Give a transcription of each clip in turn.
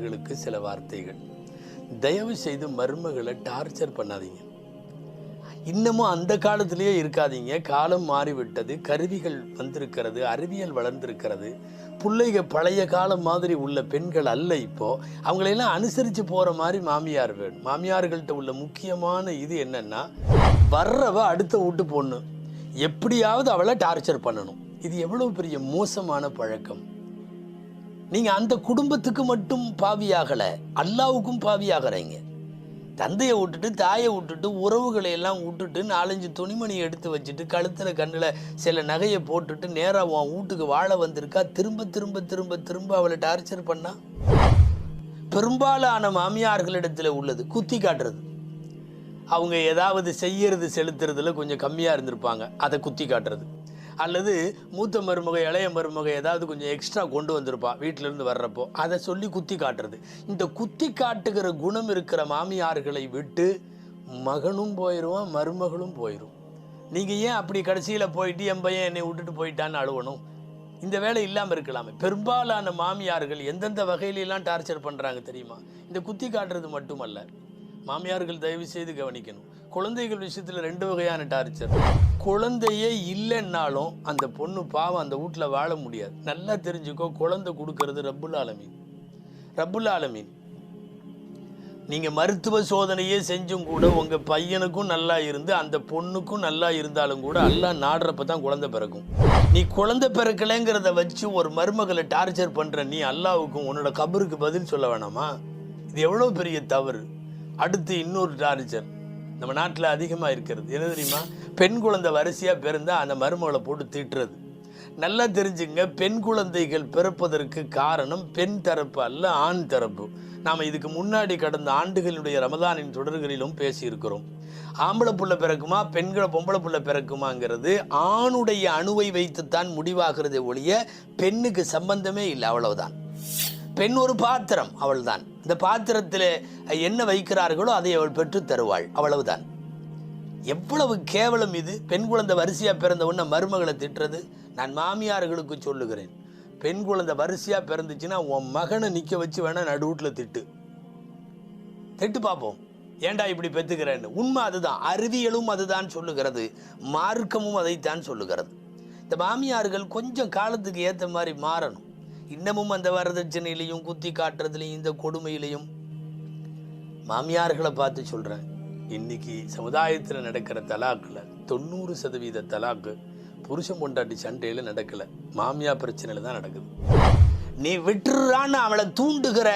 மாமியார்களுக்கு சில வார்த்தைகள். தயவு செய்து மருமகளை டார்ச்சர் பண்ணாதீங்க. இன்னமும் அந்த காலத்திலேயே இருக்காதீங்க. காலம் மாறிவிட்டது. கருவிகள் வந்திருக்கிறது. அறிவியல் வளர்ந்திருக்கிறது. பிள்ளைக பழைய காலம் மாதிரி உள்ள பெண்கள் அல்ல இப்போ. அவங்களையெல்லாம் அனுசரித்து போகிற மாதிரி மாமியார் வேணும். மாமியார்கள்ட்ட உள்ள முக்கியமான இது என்னன்னா வர்றவ அடுத்த வீட்டு பொண்ணு. எப்படியாவது அவளை டார்ச்சர் பண்ணணும். இது எவ்வளவு பெரிய மோசமான பழக்கம். நீங்க அந்த குடும்பத்துக்கு மட்டும் பாவியாகல அல்லாவுக்கும் பாவியாகிறீங்க. தந்தையை விட்டுட்டு தாயை விட்டுட்டு உறவுகளை எல்லாம் விட்டுட்டு நாலஞ்சு துணிமணி எடுத்து வச்சுட்டு கழுத்தில் கண்ணில் சில நகையை போட்டுட்டு நேராக உன் வீட்டுக்கு வாழ வந்திருக்கா திரும்ப திரும்ப திரும்ப திரும்ப அவளை டார்ச்சர் பண்ணா? பெரும்பாலான மாமியார்களிடத்தில் உள்ளது குத்தி காட்டுறது. அவங்க ஏதாவது செய்யறது செலுத்துறதுல கொஞ்சம் கம்மியாக இருந்திருப்பாங்க அதை குத்தி காட்டுறது. அல்லது மூத்த மருமகை இளைய மருமகை ஏதாவது கொஞ்சம் எக்ஸ்ட்ரா கொண்டு வந்திருப்பா வீட்டிலேருந்து வர்றப்போ. அதை சொல்லி குத்தி காட்டுறது. இந்த குத்தி காட்டுகிற குணம் இருக்கிற மாமியார்களை விட்டு மகனும் போயிடுவான் மருமகளும் போயிடும் நீங்கள் ஏன் அப்படி கடைசியில் போயிட்டு என் பையன் என்னை விட்டுட்டு போயிட்டான்னு அழுவணும்? இந்த வேலை இல்லாமல் இருக்கலாமே. பெரும்பாலான மாமியார்கள் எந்தெந்த வகையிலெல்லாம் டார்ச்சர் பண்ணுறாங்க தெரியுமா? இந்த குத்தி காட்டுறது மட்டுமல்ல. மாமியார்கள் தயவு செய்து கவனிக்கணும். குழந்தைகள் விஷயத்தில் ரெண்டு வகையான டார்ச்சர் குழந்தையே இல்லைன்னாலும் அந்த பொண்ணு பாவம் அந்த வீட்டில் வாழ முடியாது. நல்லா தெரிஞ்சுக்கோ குழந்தை கொடுக்கறது ரப்புல் ஆலமீன். ரப்புல் ஆலமீன். நீங்கள் மருத்துவ சோதனையே செஞ்சும் கூட உங்கள் பையனுக்கும் நல்லா இருந்து அந்த பொண்ணுக்கும் நல்லா இருந்தாலும் கூட எல்லாம் நாடுறப்ப தான் குழந்தை பிறக்கும். நீ குழந்தை பிறக்கலைங்கிறத வச்சு ஒரு மருமகளை டார்ச்சர் பண்ணுற நீ அல்லாவுக்கும் உன்னோட கபருக்கு பதில் சொல்ல வேணாமா? இது எவ்வளோ பெரிய தவறு? அடுத்து இன்னொரு டார்ச்சர் நம்ம நாட்டில் அதிகமாக இருக்கிறது. என்ன தெரியுமா? பெண் குழந்தை வரிசையாக பிறந்தால் அந்த மருமகளை போட்டு திட்டுறது. நல்லா தெரிஞ்சுங்க பெண் குழந்தைகள் பிறப்பதற்கு காரணம் பெண் தரப்பு அல்ல ஆண் தரப்பு. நாம் இதுக்கு முன்னாடி கடந்த ஆண்டுகளுடைய ரமதானின் தொடர்களிலும் பேசியிருக்கிறோம். ஆம்பளை புள்ள பிறக்குமா பெண்களை பொம்பளை புள்ள பிறக்குமாங்கிறது ஆணுடைய அணுவை வைத்துத்தான் முடிவாகிறதே ஒழிய பெண்ணுக்கு சம்பந்தமே இல்லை அவ்வளவுதான். பெண் ஒரு பாத்திரம் அவள்தான். இந்த பாத்திரத்தில் என்ன வைக்கிறார்களோ அதை அவள் பெற்று தருவாள். அவ்வளவுதான். எவ்வளவு கேவலம் இது. பெண் குழந்தை வரிசையாக பிறந்த உடனே மருமகளை திட்டுறது. நான் மாமியார்களுக்கு சொல்லுகிறேன். பெண் குழந்தை வரிசையாக பிறந்துச்சுன்னா உன் மகனை நிற்க வச்சு வேணால் நடுவூட்டில் திட்டு. திட்டு பார்ப்போம். ஏன்டா இப்படி பெற்றுக்கிறேன்னு உண்மை அதுதான். அறிவியலும் அதுதான் சொல்லுகிறது. மார்க்கமும் அதைத்தான் சொல்லுகிறது. இந்த மாமியார்கள் கொஞ்சம் காலத்துக்கு ஏற்ற மாதிரி மாறணும். இன்னமும் அந்த வரதட்சணையிலையும் குத்தி காட்டுறதுலையும் இந்த கொடுமையிலையும் மாமியார்களை பார்த்து சொல்கிறேன் இன்னைக்கு சமுதாயத்தில் நடக்கிற தலாக்கில் தொண்ணூறு சதவீத தலாக்கு புருஷன் கொண்டாட்டி சண்டையில் நடக்கலை. மாமியார் பிரச்சனையில் தான் நடக்குது. நீ விட்டுறான்னு அவளை தூண்டுகிற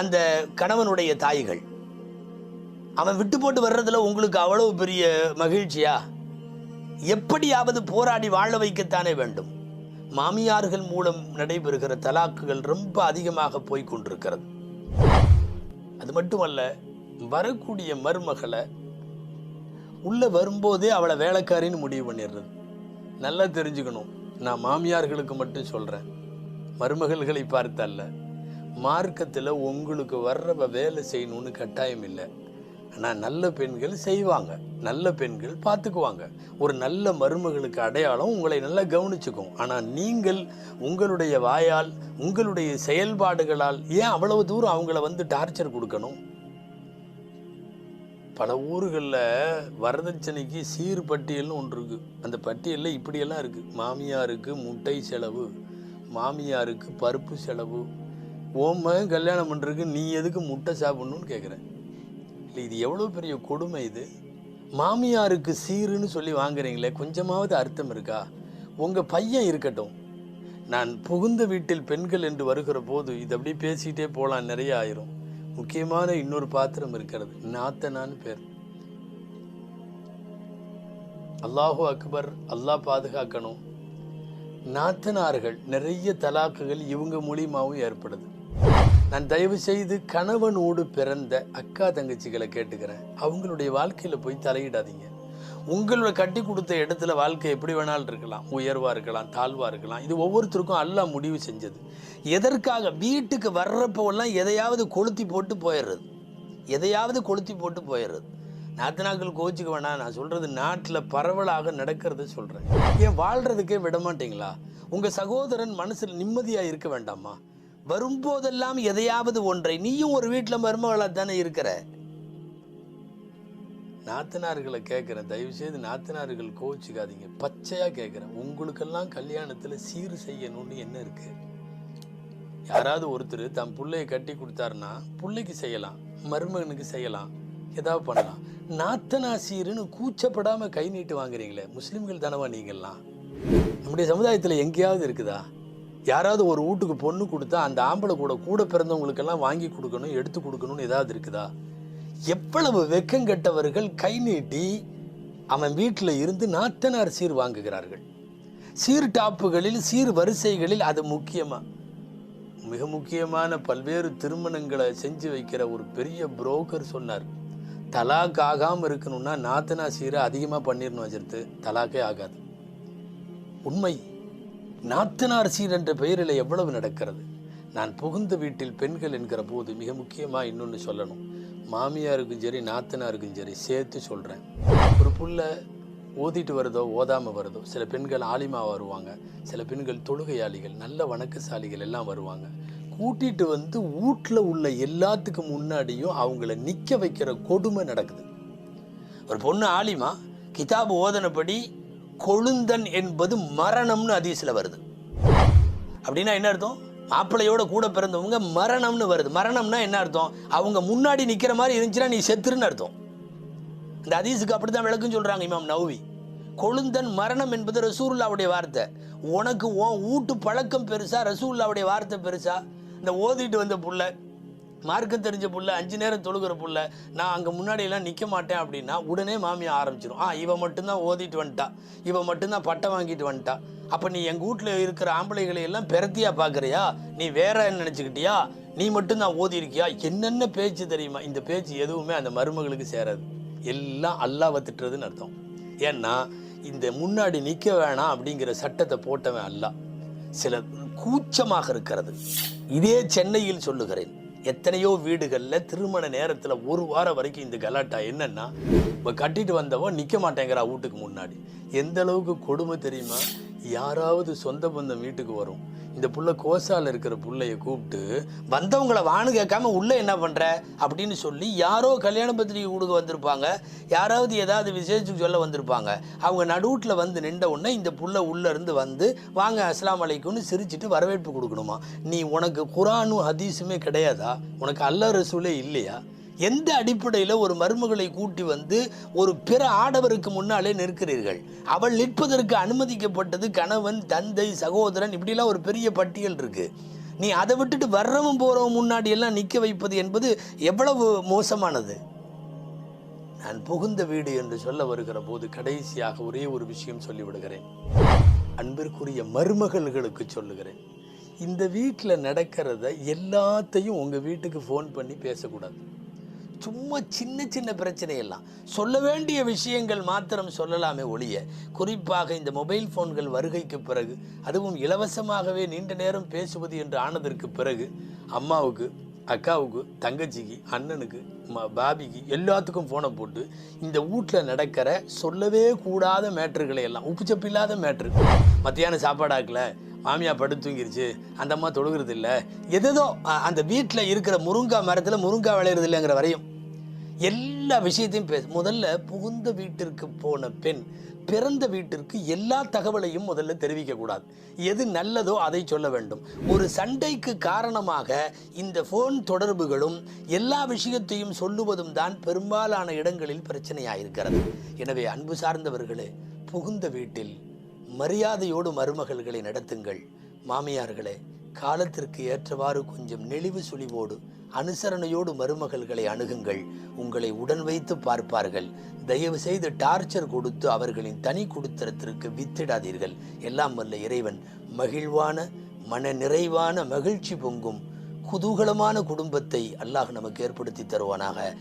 அந்த கணவனுடைய தாய்கள் அவன் விட்டு போட்டு வர்றதுல உங்களுக்கு அவ்வளவு பெரிய மகிழ்ச்சியா? எப்படியாவது போராடி வாழ வைக்கத்தானே வேண்டும்? மாமியார்கள் மூலம் நடைபெறுகிற தலாக்குகள் ரொம்ப அதிகமாக போய் கொண்டிருக்கிறது. அது மட்டுமல்ல வரக்கூடிய மருமகளை உள்ள வரும்போதே அவளை வேலைக்காரின்னு முடிவு பண்ணிடுறது. நல்லா தெரிஞ்சுக்கணும். நான் மாமியார்களுக்கு மட்டும் சொல்கிறேன் மருமகள்களை பார்த்தல்ல மார்க்கத்தில் உங்களுக்கு வர்றவ வேலை செய்யணும்னு கட்டாயம் இல்லை. ஆனால் நல்ல பெண்கள் செய்வாங்க. நல்ல பெண்கள் பார்த்துக்குவாங்க. ஒரு நல்ல மருமகளுக்கு அடையாளம் உங்களை நல்லா கவனிச்சுக்கும். ஆனால் நீங்கள் உங்களுடைய வாயால் உங்களுடைய செயல்பாடுகளால் ஏன் அவ்வளவு தூரம் அவங்கள வந்து டார்ச்சர் கொடுக்கணும்? பல ஊர்களில் வரதட்சணைக்கு சீர் பட்டியல்னு ஒன்று இருக்குது அந்த பட்டியலில் இப்படியெல்லாம் இருக்குது மாமியாருக்கு முட்டை செலவு மாமியாருக்கு பருப்பு செலவு ஓம கல்யாணம் பண்ணுறதுக்கு நீ எதுக்கு முட்டை சாப்பிடணும்னு கேட்குறேன் இல்லை இது எவ்வளோ பெரிய கொடுமை இது? மாமியாருக்கு சீருன்னு சொல்லி வாங்குறீங்களே கொஞ்சமாவது அர்த்தம் இருக்கா? உங்கள் பையன் இருக்கட்டும். நான் புகுந்த வீட்டில் பெண்கள் என்று வருகிற போது இது அப்படியே பேசிக்கிட்டே போகலாம் நிறைய ஆயிரும். முக்கியமான இன்னொரு பாத்திரம் இருக்கிறது நாத்தனான்னு பேர். அல்லாஹு அக்பர் அல்லாஹ் பாதுகாக்கணும். நாத்தனார்கள் நிறைய தலாக்குகள் இவங்க மூலியமாகவும் ஏற்படுது. நான் தயவு செய்து கணவனோடு பிறந்த அக்கா தங்கச்சிகளை கேட்டுக்கிறேன். அவங்களுடைய வாழ்க்கையில் போய் தலையிடாதீங்க. உங்களோட கட்டி கொடுத்த இடத்துல வாழ்க்கை எப்படி வேணாலும் இருக்கலாம். உயர்வாக இருக்கலாம் தாழ்வாக இருக்கலாம். இது ஒவ்வொருத்தருக்கும் அல்லாஹ் முடிவு செஞ்சது. எதற்காக? வீட்டுக்கு வர்றப்போல்லாம் எதையாவது கொளுத்தி போட்டு போயிடுறது. எதையாவது கொளுத்தி போட்டு போயிடுறது. நாத்தனாக்கள் கோச்சிக்க வேணாம். நான் சொல்கிறது நாட்டில் பரவலாக நடக்கிறத சொல்கிறேன் ஏன் வாழ்கிறதுக்கே விட மாட்டீங்களா உங்கள் சகோதரன் மனசில் நிம்மதியாக இருக்க வேண்டாமா? வரும்போதெல்லாம் எதையாவது ஒன்றை நீயும் ஒரு வீட்டில் மருமகளாக தானே இருக்கிற? நாத்தனார்களை கேட்குறேன் தயவுசெய்து நாத்தனார்கள் கோவிச்சுக்காதீங்க. பச்சையாக கேட்குறேன் உங்களுக்கெல்லாம் கல்யாணத்தில் சீர் செய்யணும்னு என்ன இருக்கு? யாராவது ஒருத்தர் தன் பிள்ளைய கட்டி கொடுத்தாருன்னா பிள்ளைக்கு செய்யலாம் மருமகனுக்கு செய்யலாம் ஏதாவது பண்ணலாம். நாத்தனா சீருன்னு கூச்சப்படாமல் கை நீட்டு வாங்குறீங்களே. முஸ்லீம்கள் தானவா நீங்கள்லாம்? நம்முடைய சமுதாயத்தில் எங்கேயாவது இருக்குதா? யாராவது ஒரு வீட்டுக்கு பொண்ணு கொடுத்தா அந்த ஆம்பளை கூட கூட பிறந்தவங்களுக்கெல்லாம் வாங்கி கொடுக்கணும் எடுத்து கொடுக்கணும்னு ஏதாவது இருக்குதா? எவ்வளவு வெக்கங்கெட்டவர்கள் கை நீட்டி அவன் வீட்டில் இருந்து நாத்தனார் சீர் வாங்குகிறார்கள். சீர் டாப்புகளில் சீர் வரிசைகளில் அது முக்கியமாக மிக முக்கியமான பல்வேறு திருமணங்களை செஞ்சு வைக்கிற ஒரு பெரிய புரோக்கர் சொன்னார். தலாக் ஆகாமல் இருக்கணும்னா நாத்தனா சீரை அதிகமாக பண்ணிடணும் வச்சிருந்து தலாக்கே ஆகாது. உண்மை. நாத்தனார் சீர் என்ற பெயரில் எவ்வளவு நடக்கிறது? நான் புகுந்த வீட்டில் பெண்கள் என்கிற போது மிக முக்கியமாக இன்னொன்று சொல்லணும். மாமியாருக்கும் சரி நாத்தனாருக்கும் சரி சேர்த்து சொல்கிறேன் ஒரு புள்ள ஓதிட்டு வருதோ ஓதாமல் வருதோ சில பெண்கள் ஆலிமா வருவாங்க. சில பெண்கள் தொழுகையாளிகள் நல்ல வணக்கசாலிகள் எல்லாம் வருவாங்க. கூட்டிட்டு வந்து வீட்டில் உள்ள எல்லாத்துக்கு முன்னாடியும் அவங்கள நிற்க வைக்கிற கொடுமை நடக்குது. ஒரு பொண்ணு ஆலிமா கிதாபு ஓதனபடி கொழுந்தன் என்பது மரணம்னு அதிசயில் வருது. அப்படின்னா என்ன அர்த்தம்? மாப்பிள்ளையோட கூட பிறந்தவங்க மரணம்னு வருது. மரணம்னா என்ன அர்த்தம்? அவங்க முன்னாடி நிற்கிற மாதிரி இருந்துச்சுன்னா நீ செத்துருன்னு அர்த்தம். இந்த அதீஸுக்கு அப்படித்தான் விளக்குன்னு சொல்கிறாங்க இமாம் நவ்வி கொழுந்தன் மரணம் என்பது ரசூல்லாவுடைய வார்த்தை. உனக்கு ஓ ஊட்டு பழக்கம் பெருசா ரசூல்லாவுடைய வார்த்தை பெருசா? இந்த ஓதிட்டு வந்த புள்ள மார்க்கம் தெரிஞ்ச புள்ள அஞ்சு நேரம் தொழுகிற புள்ள நான் அங்கே முன்னாடியெல்லாம் நிற்க மாட்டேன் அப்படின்னா உடனே மாமியா ஆரம்பிச்சிடும் ஆ இவன் மட்டும்தான் ஓதிட்டு வந்துட்டா. இவன் மட்டும்தான் பட்டம் வாங்கிட்டு வந்துட்டா. அப்போ நீ எங்கள் வீட்டில் இருக்கிற ஆம்பளைகளை எல்லாம் பெரத்தியா பார்க்குறியா நீ வேற நினச்சிக்கிட்டியா? நீ மட்டும்தான் ஓதி இருக்கியா என்னென்ன பேச்சு தெரியுமா? இந்த பேச்சு எதுவுமே அந்த மருமகளுக்கு சேராது. எல்லாம் அல்லாவை திட்டுறதுன்னு அர்த்தம். ஏன்னா இந்த முன்னாடி நிற்க வேணாம் அப்படிங்கிற சட்டத்தை போட்டவன் அல்ல சில கூச்சமாக இருக்கிறது. இதே சென்னையில் சொல்லுகிறேன். எத்தனையோ வீடுகளில் திருமண நேரத்தில் ஒரு வாரம் வரைக்கும் இந்த கலாட்டா என்னன்னா இப்போ கட்டிட்டு வந்தவன் நிற்க மாட்டேங்கிறா வீட்டுக்கு முன்னாடி. எந்த அளவுக்கு கொடுமை தெரியுமா? யாராவது சொந்த பந்தம் வீட்டுக்கு வரும். இந்த புள்ள கோசால இருக்கிற புள்ளைய கூப்பிட்டு வந்தவங்கள வான்னு கேட்காம உள்ள என்ன பண்ற? அப்படின்னு சொல்லி யாரோ கல்யாண பத்திரிகை கொடுக்க வந்திருப்பாங்க. யாராவது ஏதாவது விசேஷத்துக்கு சொல்ல வந்திருப்பாங்க. அவங்க நடுவுட்டில் வந்து நின்ற உடனே இந்த புள்ள உள்ள இருந்து வந்து வாங்க அஸ்லாம் அலைக்கும்னு சிரிச்சிட்டு வரவேற்பு கொடுக்கணுமா? நீ உனக்கு குரானும் ஹதீஸுமே கிடையாதா? உனக்கு அல்ல ரசூலே இல்லையா? எந்த அடிப்படையில் ஒரு மருமகளை கூட்டி வந்து ஒரு பிற ஆடவருக்கு முன்னாலே நிற்கிறீர்கள்? அவள் நிற்பதற்கு அனுமதிக்கப்பட்டது கணவன் தந்தை சகோதரன் இப்படிலாம் ஒரு பெரிய பட்டியல் இருக்கு. நீ அதை விட்டுட்டு வர்றவன் போறவன் முன்னாடி எல்லாம் நிற்க வைப்பது என்பது எவ்வளவு மோசமானது? நான் புகுந்த வீடு என்று சொல்ல வருகிற போது கடைசியாக ஒரே ஒரு விஷயம் சொல்லிவிடுகிறேன். அன்பிற்குரிய மருமகள்களுக்கு சொல்லுகிறேன். இந்த வீட்டில் நடக்கிறத எல்லாத்தையும் உங்கள் வீட்டுக்கு ஃபோன் பண்ணி பேசக்கூடாது. சும்மா சின்ன சின்ன பிரச்சனை எல்லாம் சொல்ல வேண்டிய விஷயங்கள் மாத்திரம் சொல்லலாமே ஒழிய குறிப்பாக இந்த மொபைல் ஃபோன்கள் வருகைக்கு பிறகு அதுவும் இலவசமாகவே நீண்ட நேரம் பேசுவது என்று ஆனதற்கு பிறகு அம்மாவுக்கு அக்காவுக்கு தங்கச்சிக்கு அண்ணனுக்கு ம- பாபிக்கு எல்லாத்துக்கும் ஃபோனை போட்டு இந்த வீட்டில் நடக்கிற சொல்லவே கூடாத மேட்டர்களை எல்லாம் உப்புச்சப்பு இல்லாத மேட்ரு மத்தியானம் சாப்பாடாக்கல மாமியா படுத்து தூங்கிருச்சு அந்த அம்மா தொழுகிறது இல்லை எதேதோ அந்த வீட்டில் இருக்கிற முருங்கா மரத்தில் முருங்கா விளையிறது இல்லைங்கிற வரையும் எல்லா விஷயத்தையும் பேச முதல்ல புகுந்த வீட்டிற்கு போன பெண் பிறந்த வீட்டிற்கு எல்லா தகவலையும் முதல்ல தெரிவிக்க கூடாது. எது நல்லதோ அதை சொல்ல வேண்டும். ஒரு சண்டைக்கு காரணமாக இந்த ஃபோன் தொடர்புகளும் எல்லா விஷயத்தையும் சொல்லுவதும் தான் பெரும்பாலான இடங்களில் பிரச்சனையாயிருக்கிறது. எனவே அன்பு சார்ந்தவர்களே புகுந்த வீட்டில் மரியாதையோடு மருமகள்களை நடத்துங்கள். மாமியார்களே காலத்திற்கு ஏற்றவாறு கொஞ்சம் நெளிவு சுழிவோடு அனுசரணையோடு மருமகள்களை அணுகுங்கள். உங்களை உடன் வைத்து பார்ப்பார்கள். தயவு செய்து டார்ச்சர் கொடுத்து அவர்களின் தனி குடுத்தரத்திற்கு வித்திடாதீர்கள். எல்லாம் வல்ல இறைவன். மகிழ்வான மன நிறைவான மகிழ்ச்சி பொங்கும் குதூகலமான குடும்பத்தை அல்லாஹ் நமக்கு ஏற்படுத்தி தருவானாக.